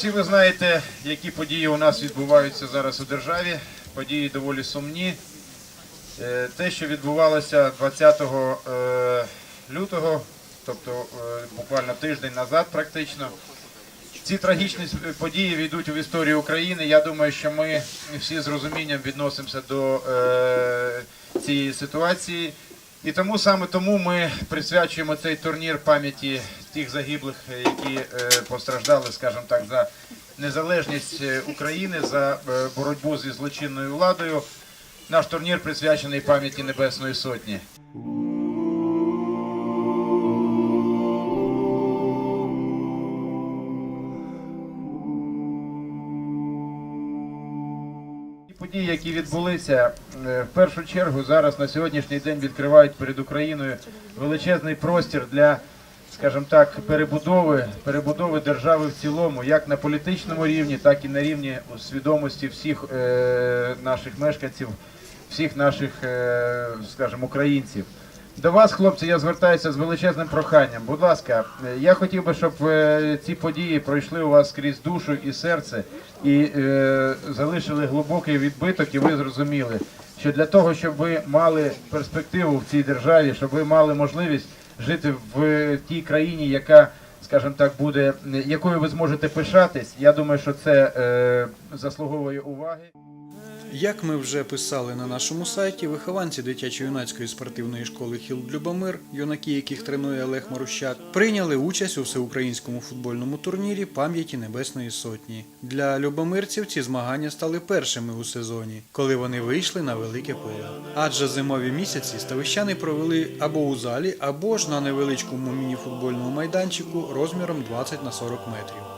Всі ви знаєте, які події у нас відбуваються зараз у державі. Події доволі сумні. Е, Те, що відбувалося 20 е, лютого, тобто е, буквально тиждень назад, практично. Ці трагічні події війдуть у історію України. Я думаю, що ми всі з розумінням відносимося до цієї ситуації. І тому саме тому ми присвячуємо цей турнір пам'яті тих загиблих, які е, постраждали, скажімо так, за незалежність е, України, за е, боротьбу зі злочинною владою. Наш турнір присвячений пам'яті Небесної Сотні. Події, які відбулися, е, в першу чергу зараз на сьогоднішній день відкривають перед Україною величезний простір для, скажімо так, перебудови, перебудови держави в цілому, як на політичному рівні, так і на рівні свідомості всіх е, наших мешканців, всіх наших, е, скажімо, українців. До вас, хлопці, я звертаюся з величезним проханням. Будь ласка, е, я хотів би, щоб е, ці події пройшли у вас крізь душу і серце і е, залишили глибокий відбиток, і ви зрозуміли, що для того, щоб ви мали перспективу в цій державі, щоб ви мали можливість жити в тій країні, яка, скажімо так, буде, якою ви зможете пишатись, я думаю, що це е, заслуговує уваги. Як ми вже писали на нашому сайті, вихованці дитячо-юнацької спортивної школи Хілд Любомир, юнаки, яких тренує Олег Марущак, прийняли участь у всеукраїнському футбольному турнірі пам'яті Небесної Сотні. Для любомирців ці змагання стали першими у сезоні, коли вони вийшли на велике поле. Адже зимові місяці ставищани провели або у залі, або ж на невеличкому міні-футбольному майданчику розміром 20 на 40 метрів.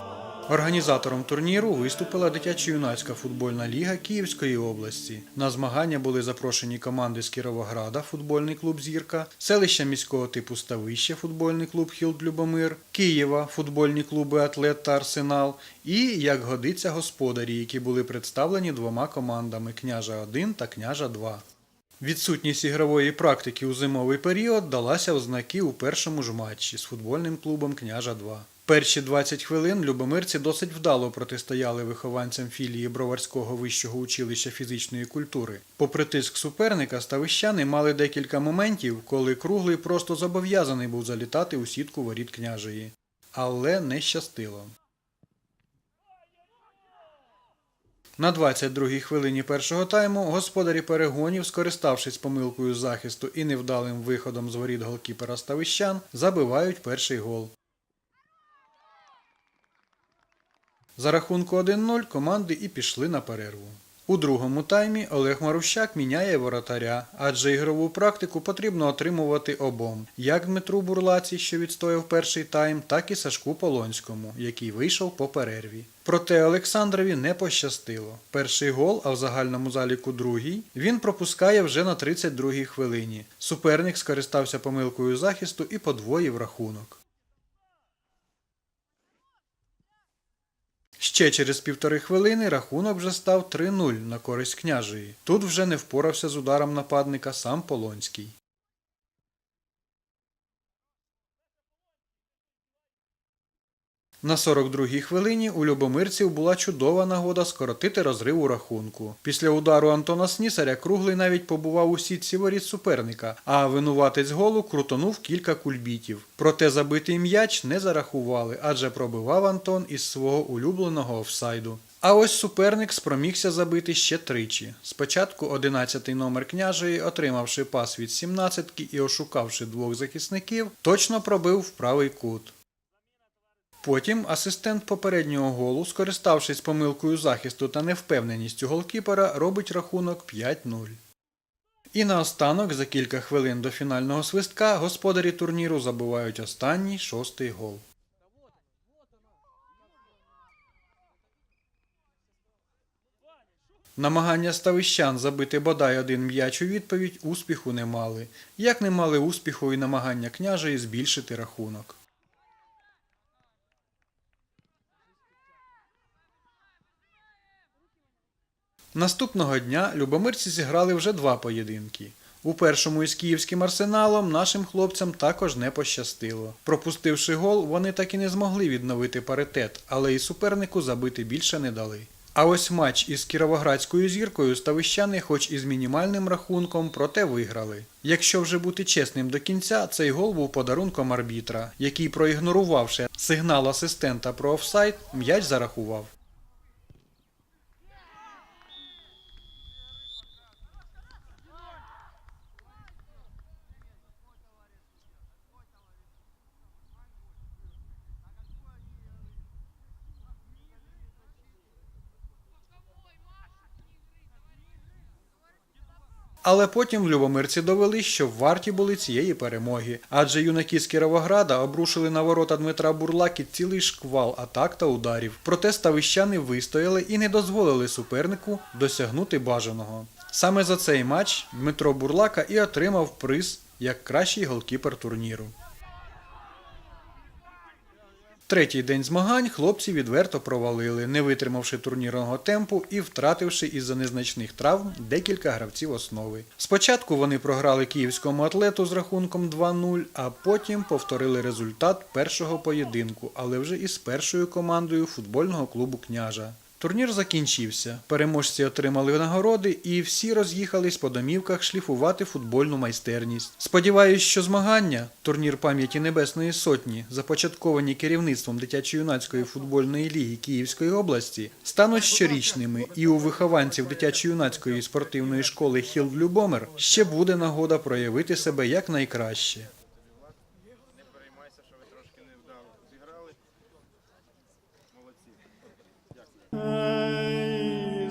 Організатором турніру виступила дитячо-юнацька футбольна ліга Київської області. На змагання були запрошені команди з Кіровограда, футбольний клуб Зірка, селища міського типу Ставище, футбольний клуб Хілд Любомир, Києва, футбольні клуби Атлет та Арсенал і, як годиться, господарі, які були представлені двома командами Княжа 1 та Княжа 2. Відсутність ігрової практики у зимовий період далася в знаки у першому ж матчі з футбольним клубом Княжа 2. Перші 20 хвилин любомирці досить вдало протистояли вихованцям філії Броварського вищого училища фізичної культури. Попри тиск суперника, ставищани мали декілька моментів, коли круглий просто зобов'язаний був залітати у сітку воріт княжої. Але не щастило. На 22-й хвилині першого тайму господарі перегонів, скориставшись помилкою захисту і невдалим виходом з воріт голкіпера Ставищан, забивають перший гол. За рахунку 1-0 команди і пішли на перерву. У другому таймі Олег Марущак міняє воротаря, адже ігрову практику потрібно отримувати обом, як Дмитру Бурлаці, що відстояв перший тайм, так і Сашку Полонському, який вийшов по перерві. Проте Олександрові не пощастило. Перший гол, а в загальному заліку другий, він пропускає вже на 32-й хвилині. Суперник скористався помилкою захисту і подвоїв рахунок. Ще через півтори хвилини рахунок вже став 3-0 на користь княжої. Тут вже не впорався з ударом нападника сам Полонський. На 42-й хвилині у любомирців була чудова нагода скоротити розрив у рахунку. Після удару Антона Снісаря круглий навіть побував у сітці воріт суперника, а винуватець голу крутонув кілька кульбітів. Проте забитий м'яч не зарахували, адже пробивав Антон із свого улюбленого офсайду. А ось суперник спромігся забити ще тричі. Спочатку 11-й номер княжої, отримавши пас від 17-ки і ошукавши двох захисників, точно пробив в правий кут. Потім асистент попереднього голу, скориставшись помилкою захисту та невпевненістю голкіпера, робить рахунок 5-0. І наостанок, за кілька хвилин до фінального свистка, господарі турніру забивають останній шостий гол. Намагання ставищан забити бодай один м'яч у відповідь успіху не мали, як не мали успіху і намагання княжої збільшити рахунок. Наступного дня любомирці зіграли вже два поєдинки. У першому із київським арсеналом нашим хлопцям також не пощастило. Пропустивши гол, вони так і не змогли відновити паритет, але і супернику забити більше не дали. А ось матч із кіровоградською зіркою ставищани, хоч і з мінімальним рахунком, проте виграли. Якщо вже бути чесним до кінця, цей гол був подарунком арбітра, який, проігнорувавши сигнал асистента про офсайд, м'яч зарахував. Але потім любомирці довели, що варті були цієї перемоги, адже юнаки з Кіровограда обрушили на ворота Дмитра Бурлаки цілий шквал атак та ударів. Проте ставищани вистояли і не дозволили супернику досягнути бажаного. Саме за цей матч Дмитро Бурлака і отримав приз як кращий голкіпер турніру. Третій день змагань хлопці відверто провалили, не витримавши турнірного темпу і втративши із-за незначних травм декілька гравців основи. Спочатку вони програли київському атлету з рахунком 2-0, а потім повторили результат першого поєдинку, але вже із першою командою футбольного клубу княжа. Турнір закінчився. Переможці отримали нагороди і всі роз'їхались по домівках шліфувати футбольну майстерність. Сподіваюсь, що змагання, турнір пам'яті Небесної Сотні, започатковані керівництвом дитячо-юнацької футбольної ліги Київської області, стануть щорічними, і у вихованців дитячо-юнацької спортивної школи Хілд Любомир ще буде нагода проявити себе якнайкраще. Не переймайся, що ви трошки невдало зіграли. Молодці. Ей,